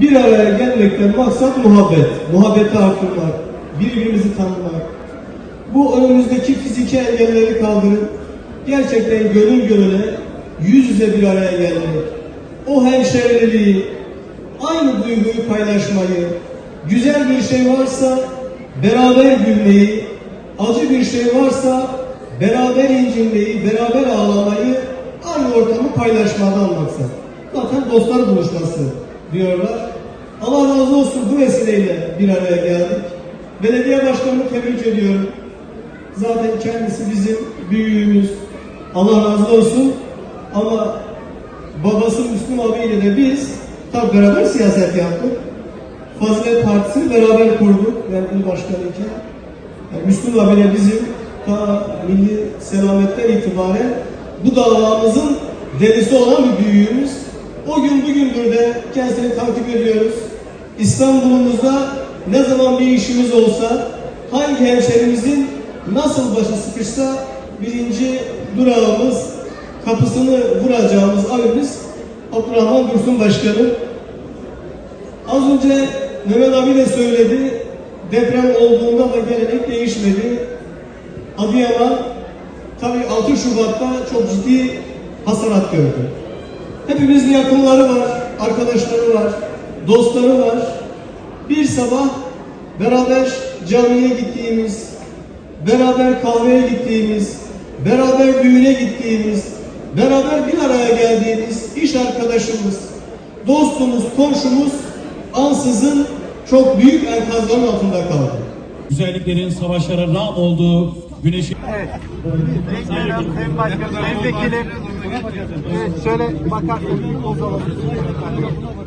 bir araya gelmekten maksat muhabbet. Muhabbeti arttırmak, birbirimizi tanımak. Bu önümüzdeki fiziki engelleri kaldırıp gerçekten gönül gönüle yüz yüze bir araya gelmek. O hemşehriliği, aynı duyguyu paylaşmayı, güzel bir şey varsa beraber gülmeyi, acı bir şey varsa beraber incinmeyi, beraber ağlamayı, aynı ortamı paylaşmadan maksat. Zaten dostlar buluşması diyorlar. Allah razı olsun bu vesileyle bir araya geldik. Belediye başkanını tebrik ediyorum. Zaten kendisi bizim büyüğümüz. Allah razı olsun. Ama babası Müslüm abiyle de biz tabi beraber siyaset yaptık. Fazilet Partisi'ni beraber kurduk. Ben il başkanıyken. Yani Müslüm abiyle bizim ta milli selametten itibaren bu davamızın delisi olan bir büyüğümüz. O gün bugündür de kendisini takip ediyoruz. İstanbul'umuzda ne zaman bir işimiz olsa hangi hemşerimizin nasıl başı sıkışsa birinci durağımız kapısını vuracağımız abimiz Abdurrahman Dursun Başkanı. Az önce Mehmet abi de söyledi. Deprem olduğunda da gelenek değişmedi. Adıyaman tabii 6 Şubat'ta çok ciddi hasarat gördü. Hepimizin yakınları var, arkadaşları var, dostları var. Bir sabah beraber camiye gittiğimiz, beraber kahveye gittiğimiz, beraber düğüne gittiğimiz, beraber bir araya geldiğimiz iş arkadaşımız, dostumuz, komşumuz ansızın çok büyük enkazların altında kaldı. güzelliklerin, savaşlara rağm olduğu güneşin Evet. Sayın Başkanım, Sayın Vekilim. Evet, şöyle bakarsanız o zaman. Evet.